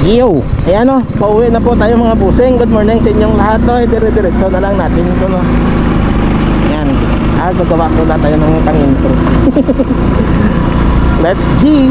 Yo, ayan o, pauwi na po tayo mga busing. Good morning sa inyong lahat. No? Dire-diretso na lang natin ito. No? Ayan, ah, gagawa ko na tayo ng pang-intro. Let's G!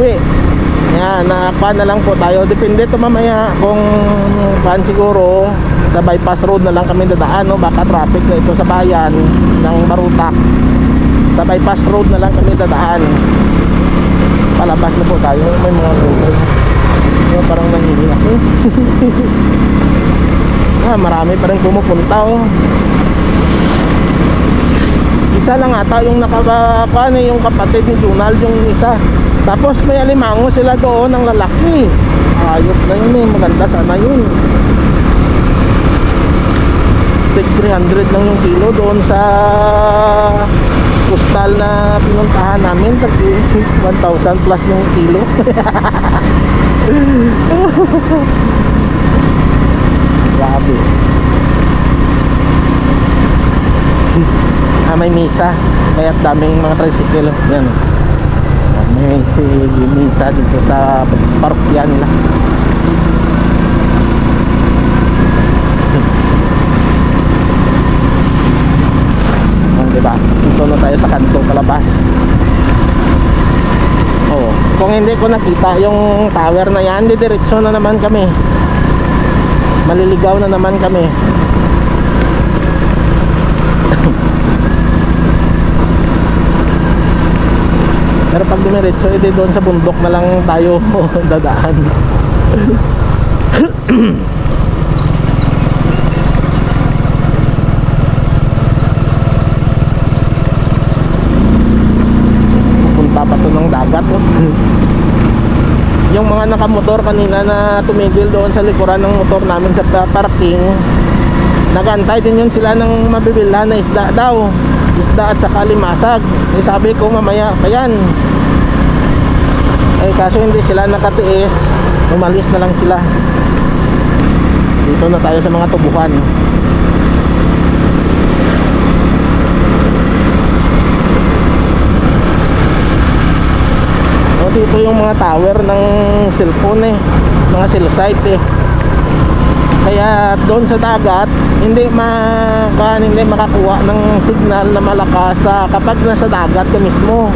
Pauwi. Ayan, napa na lang po tayo. Depende to mamaya kung pan siguro sa bypass road na lang kami dadaan. No? Baka traffic na ito sa bayan ng Barutak. Sa bypass road na lang kami dadaan. Palabas na po tayo. May mga lugar. Yung parang nangihinga ko. ah, marami pa rin pumupunta oh isa lang ata yung nakabakan eh, yung kapatid ni Donald yung isa tapos may alimango sila doon ng lalaki. Ayop na yun eh maganda sana yun. Tig 300 lang yung kilo doon sa postal na pinuntahan namin. Tag 1,000 plus yung kilo. Grabe. Ah, may misa. Kaya daming mga tricycle. Yan May si misa dito sa parokya nila oh, diba dito na tayo sa kanto palabas oh kung hindi ko nakita yung tower na yan didiretso na naman kami. Maliligaw na naman kami pag dumiretso, edi doon sa bundok na lang tayo dadaan. Punta pa to ng dagat. Oh. Yung mga nakamotor kanina na tumigil doon sa likuran ng motor namin sa pa- parking, nagantay din yun sila ng mabibilhan na isda daw isda at saka limasag eh, sabi ko mamaya pa yan eh kaso hindi sila nakatiis. Umalis na lang sila. Dito na tayo sa mga tubuhan. O dito yung mga tower ng cellphone eh. Mga cell site eh. Kaya doon sa dagat hindi ma hindi makakuha ng signal na malakas kapag nasa dagat ka mismo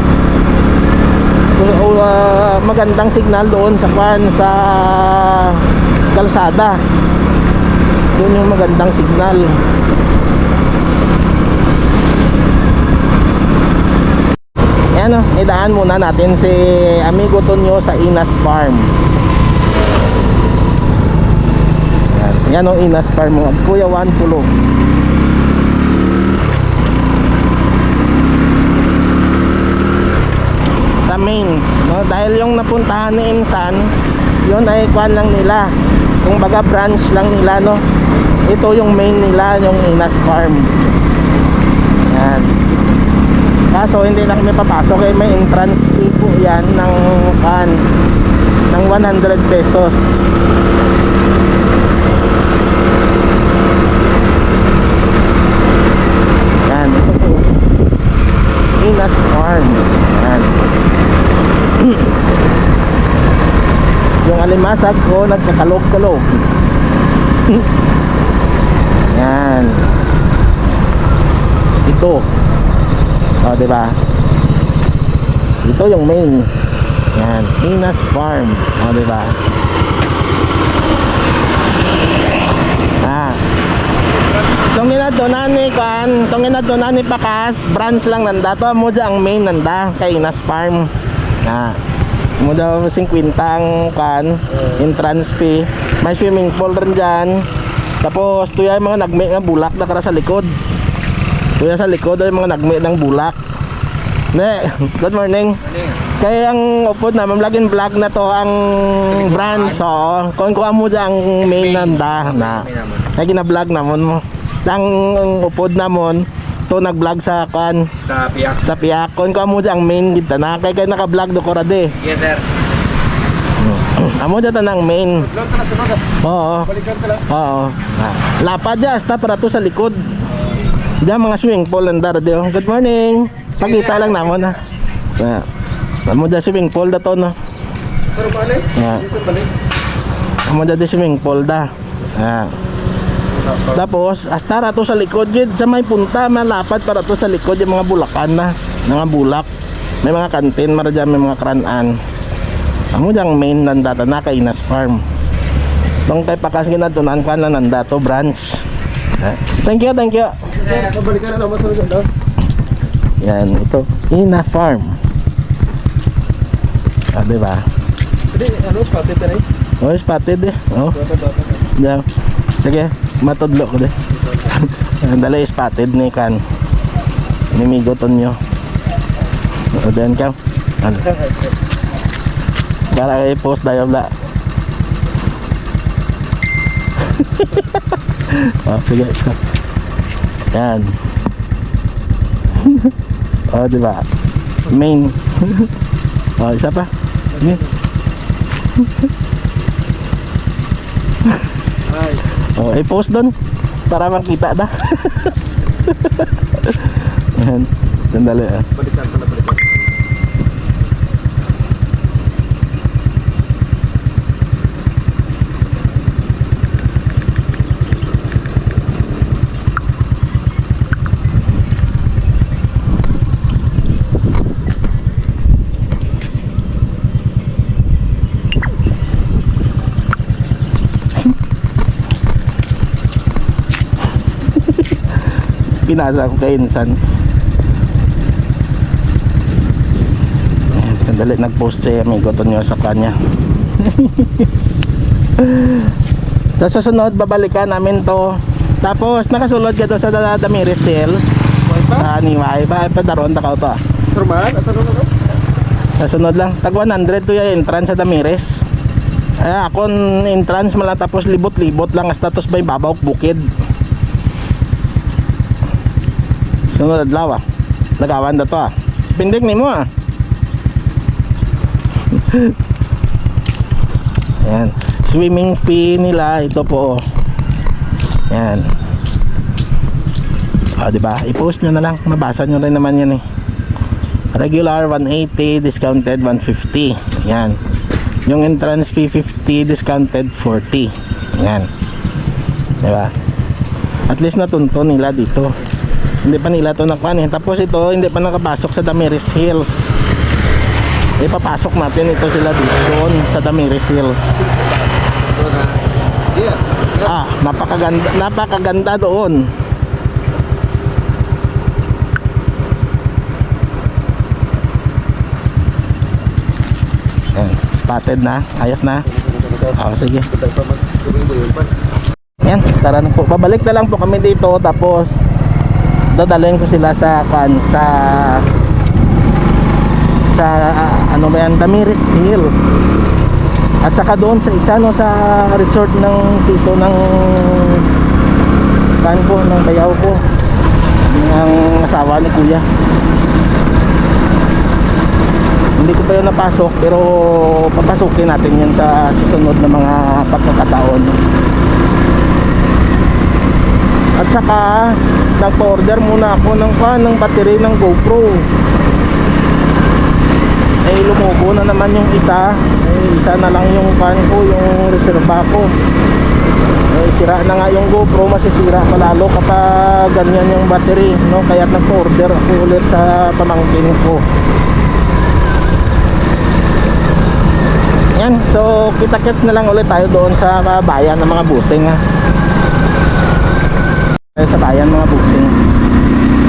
uh, magandang signal doon sa kan sa kalsada. Doon yung magandang signal. Yan o idaan muna natin si amigo Tonyo sa Inas Farm. Yan, yan o Inas Farm. Mo Kuya Juan Pulo sa main no? Dahil yung napuntahan ni Insan yun ay kwan lang nila. Kung baga branch lang nila no? Ito yung main nila yung Inas Farm. Yan. Kaso hindi na kami papasok. Eh may entrance fee po yan ng kan ng 100 pesos. Yan ito po. Inas Farm yan yung alimasag ko nagkakalog-kalog yan. Ito. O oh, diba? Ito yung main. Yan. Inas Farm. O oh, diba? Ah. Tong inadonan ni kan, tong inadonan ni Pakas, branch lang nanda. To mo ang main nanda kay Inas Farm. Na. Mo daw 50 ang kan, entrance fee. May swimming pool rin diyan. Tapos tuya yung mga nagme nga bulak na kara sa likod. Tuya sa likod ay mga nagme ng bulak. Ne, good morning. Kaya ang upod na, mamlagin vlog na to ang branch. So, kung kuha mo dyan ang main nanda na. Kaya gina-vlog namon mo. Ang upod namon, to nag-vlog sa kan Sa piyak. sa piyak. Kung kuha mo dyan ang main kita na. Kaya kaya naka-vlog do ko rade. Yes, sir. Amo dyan ang main. Vlog ka na sunod. Oo. Balikan ka lang. Oo. Lapad dyan, hasta para to sa likod. Diyan mga swimming pool ang dara diyo. Good morning. Pagkita lang namon ha. Ah. Amo dyan swimming pool da to no. Sir, balik. Yeah. Dito balik. Amo dyan di swimming pool da. Ah. Tapos, hasta rato sa likod yun, sa may punta, malapad para to sa likod yung mga bulakan na, mga bulak. May mga kantin, mara dyan, may mga kranan. Amo dyan main nandata na kay Inas Farm. Nung kay pakas ginatunan ka na nandato branch. Thank you, thank you. Balikan na naman? Yan, ito. Ina Farm. Ah, diba? Hindi, ano, spotted na rin. Oh, spotted eh. Oh, diyan. Sige, matudlo ko de. Dala spotted ni kan. Nimigoton nyo. O, diyan ka. Ano? Para kay post tayo bla. oh, sige. Yan. oh, di ba? Main. oh, isa pa. Sige. Oh, i-post doon para makita na. Yan. Sandali ah. Balikan ka na, balikan. Pinasa ko kay Insan. Ayan, Sandali nag-post si amigo to nyo sa kanya. sa susunod babalikan namin to. Tapos nakasulod ka to sa Da- Damiris Sales. Okay pa? Sa Niway. Ba pa daron ta ka to. ah. Sir, man, asa na? Sa sunod lang. Tag 100 to yung entrance sa Damiris. Ay, ako entrance mala tapos libot-libot lang hasta tos may babaw bukid. Sunod adlaw ah. Lagawan da to ah. Pindik nimo ah. Yan. Swimming fee nila ito po. oh. Yan. Ah, di ba? I-post nyo na lang. Mabasa nyo rin naman yan eh. Regular 180, discounted 150. Yan. Yung entrance fee 50, discounted 40. Yan. Di ba? At least natunto nila dito. Hindi pa nila to nakuha eh. Tapos ito, hindi pa nakapasok sa Damiris Hills. Ipapasok natin ito sila doon sa Damiris Hills. Ito. Ah, napakaganda, napakaganda doon. Yan, spotted na, ayos na. Oh, sige. Ito pa man. Tuwing buyo pa. Yan, tara na po. Pabalik na lang po kami dito tapos dadalhin ko sila sa kan sa sa ah, ano ba yan, Damiris Hills. At saka doon sa isa no sa resort ng tito ng kan ko ng bayaw ko ng asawa ni kuya. Hindi ko pa yun napasok pero papasukin natin yan sa susunod na mga pagkakataon. At saka nagpa-order muna ako ng kan ng battery ng GoPro. Eh lumubo na naman yung isa. Eh isa na lang yung kan ko, yung reserva ko. Eh sira na nga yung GoPro, masisira pa lalo kapag ganyan yung battery, no? Kaya nagpa-order ako ulit sa pamangkin ko. Yan, so kita-kits na lang ulit tayo doon sa ah, bayan ng mga busing ha. Tayo sa bayan mga busing.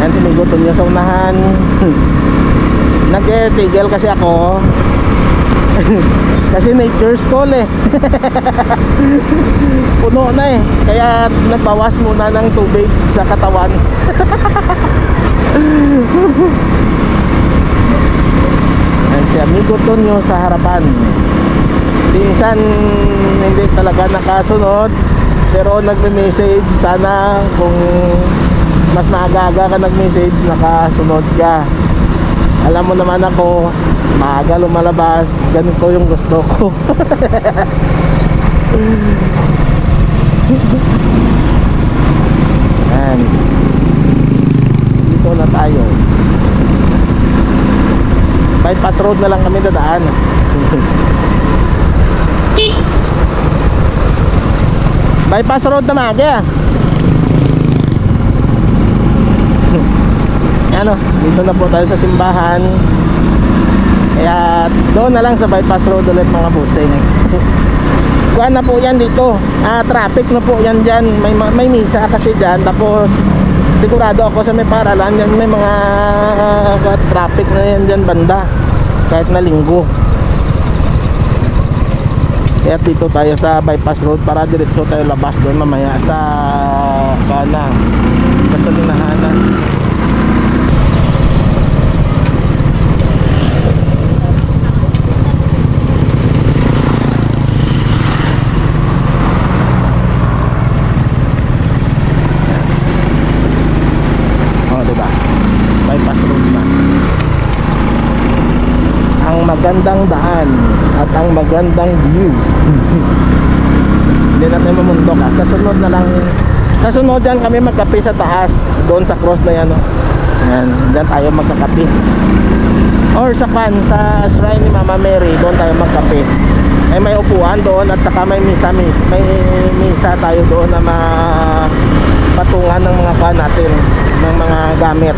Yan, sumigutom niya sa unahan. Nag-tigil kasi ako. kasi nature's call eh. Puno na eh. Kaya nagbawas muna ng tubig sa katawan. si Amigo Tonyo sa harapan. Minsan hindi talaga nakasunod pero nagme-message sana kung mas maaga-aga ka nag-message nakasunod ka. Alam mo naman ako, maaga lumalabas, ganito yung gusto ko. Yan. Dito na tayo. Bypass road na lang kami dadaan. Bypass road na maga. ano, dito na po tayo sa simbahan. Kaya doon na lang sa bypass road ulit mga busing. Kuha na po yan dito. Ah, traffic na po yan dyan. May, ma- may misa kasi dyan. Tapos sigurado ako sa may paralan yan may mga ah, traffic na yan dyan banda. Kahit na linggo. Kaya dito tayo sa bypass road para diretso tayo labas doon mamaya sa kana. Gasolinahanan. Oh, di ba? Bypass road na. Ang magandang daan ang magandang view. Hindi na tayo mamundok ah. Sa sunod na lang. Sa sunod yan kami magkape sa taas. Doon sa cross na yan. Oh. Yan. Diyan tayo magkakape. Or sa pan, sa shrine ni Mama Mary, doon tayo magkape. Eh may upuan doon at saka may misa, mis, may misa tayo doon na ma patungan ng mga pan natin ng mga gamit.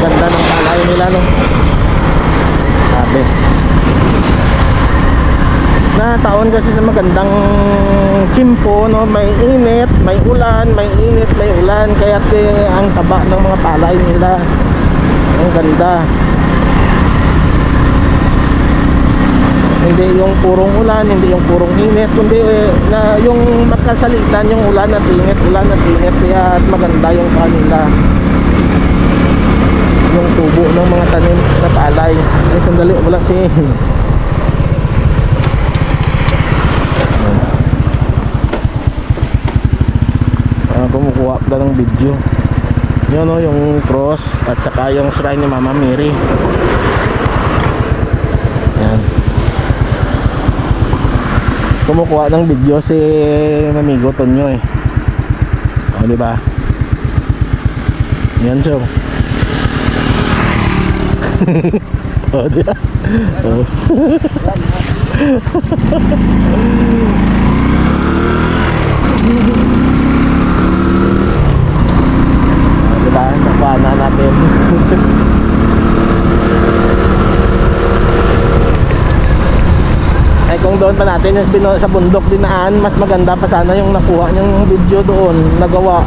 Ganda ng palay nila no. Sabi. Na taon kasi sa magandang chimpo no, may init, may ulan, may init, may ulan kaya ang taba ng mga palay nila. Ang ganda. hindi yung purong ulan, hindi yung purong init, kundi eh, na yung magkasalitan yung ulan at init, ulan at init, kaya maganda yung kanila yung tubo ng mga tanim na palay. Ay, sandali, wala si Ah, kumukuha ka ng video. Yun o, yung cross at saka yung shrine ni Mama Mary. Yan. Kumukuha ng video si Mamigo Tonyo eh. O, di ba? Yan siya. Oh, di ba? Oh. Oh, di ba? Nakuha na natin. Ay kung doon pa natin sa bundok dinaan, mas maganda pa sana yung nakuha yung video doon, nagawa.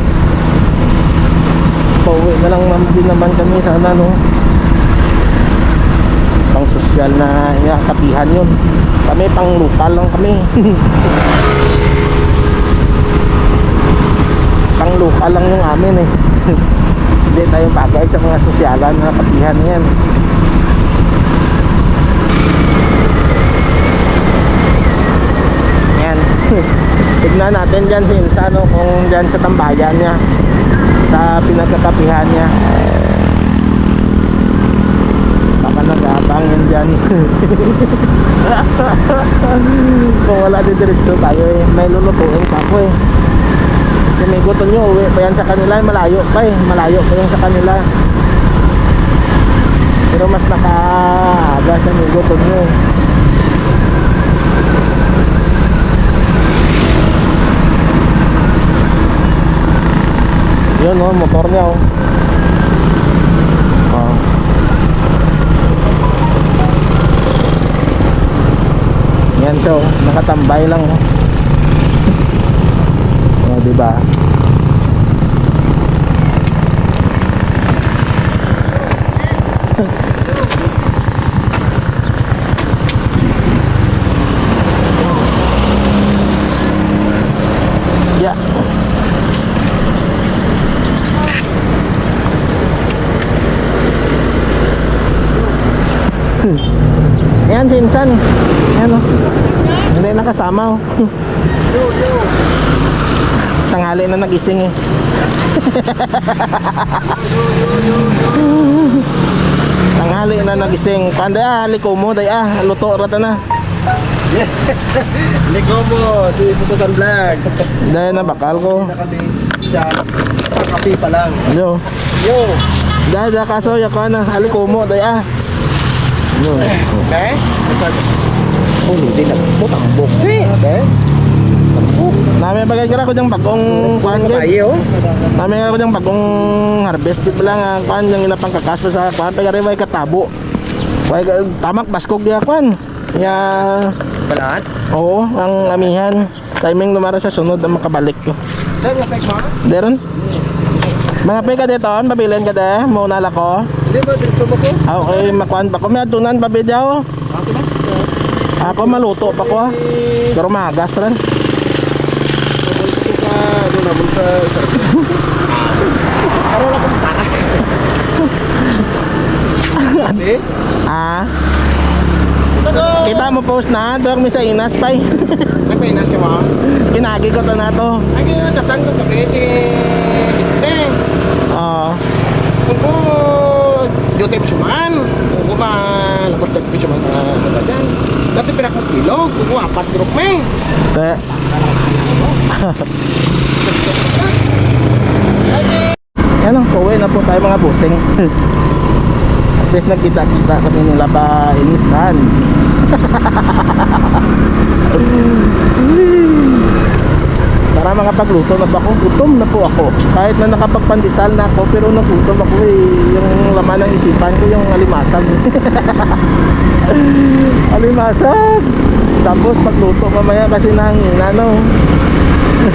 Pauwi na lang din naman kami sana no. Pang sosyal na yeah, kapihan yun. Kami pang lokal lang kami. pang lokal lang yung amin eh. Hindi tayo bagay sa mga sosyalan na kapihan yan. Yan. Tignan natin dyan si Insano kung dyan sa tambayan niya. Sa pinagkakapihan niya. Baka nag-aabang yan dyan. kung wala di diretso tayo eh. May lulutuin ako eh. May gusto nyo, uwi pa yan sa kanila. eh, Malayo pa eh. Malayo pa yan sa kanila. Pero mas nakaaga sa may gusto nyo eh. Yun oh, motor niya. Oh. Yan siya oh, nakatambay lang oh. Oh, di ba? Yan, sinsan. Yan o. Hindi nakasama o. Tanghali na nagising eh. Tanghali na nagising. Panday ah, liko mo, day ah. Luto rata na. Liko mo, si Putukan Vlog. Day na bakal ko. Kakapi pa lang. Yo. Yo! Day kaso, yako na. Aliko mo, day ah. Yo. Okay? Oh, hindi na. Putambok. Okay? Nami bagay kira ko diyang bagong kuan kay. Kayo? Nami ko diyang bagong harvest bit lang ang kuan yung inapang kakaso sa kuan pagari way katabo. Way ka- tamak baskog dia kuan. Ya, Balat? oo, ang amihan. Timing lumara sa sunod na makabalik ko. Deron. Mga peka dito, pabilin ka de, muna ko. Ah, Okay, makuan pa ko. May atunan pa bidyaw. Ako? Ako maluto pa ko. ah. Pero magas rin. Doon na, sa... Araw na kong para. Ate? Ah, kita mo post na, doon mi sa inas pay. Nagpainas ka mo? Kinagi ko to na to. Ay, datang ko kami si... Ite. Oo. Kung Kung ko ba... Lapot ka mo suman na... Ano dyan? Dati pinakapilog. Kung ko apat group me. Te. Yan o, uwi na po tayo mga busing. At least nagkita-kita kami nila pa inisan. Para mga pagluto na ako, gutom na po ako. Kahit na nakapagpandesal na ako, pero nagutom ako eh. Yung laman ng isipan ko, yung alimasag. alimasag! Tapos pagluto mamaya kasi nangina, no?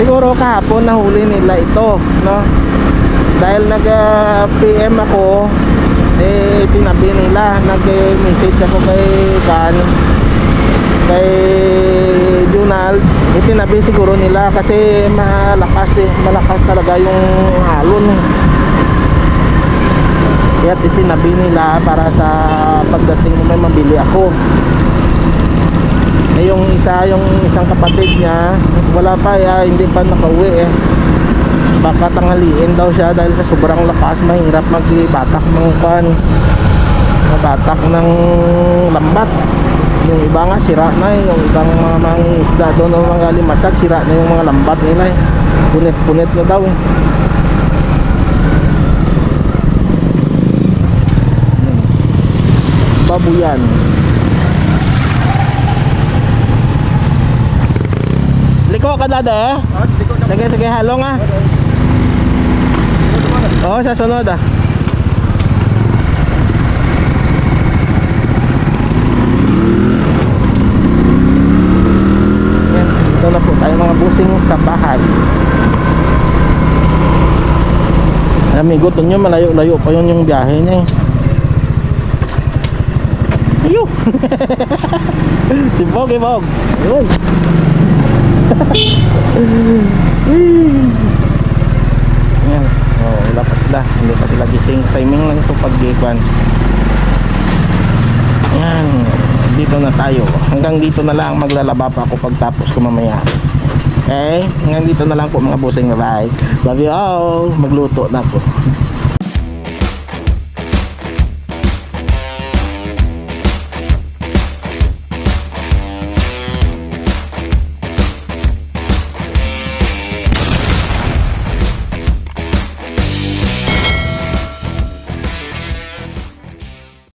Siguro kahapon nahuli nila ito, no? Dahil nag-PM ako, eh tinabi nila, nag-message ako kay Kan, kay Junald, eh tinabi siguro nila kasi malakas eh, malakas talaga yung halon. eh. Kaya itinabi nila para sa pagdating may mabili ako. Eh, yung isa, yung isang kapatid niya, wala pa, eh, hindi pa nakauwi eh. Baka tanghaliin daw siya dahil sa sobrang lakas, mahirap magbatak ng kan, batak ng lambat. Yung iba nga sira na eh, yung ibang mga, mga isda doon, ng mga limasag, sira na yung mga lambat nila eh. Punit-punit na daw eh. Babuyan. Liko ka ko na... Sige, sige, halong ah. Oo, sa sunod ah. Yan, tayo mga busing sa bahay. Amigo, to nyo, malayo-layo pa yun yung biyahe niya eh. Ayo! si Bog, eh, Bog. Yun. Yan. Oh, wala pa sila. Hindi pa sila gising. Timing lang ito pag gikwan. Yan. Dito na tayo. Hanggang dito na lang maglalaba pa ako pagtapos ko mamaya. Okay? Hanggang dito na lang po mga busing. Bye-bye. Love you all. Magluto na ako.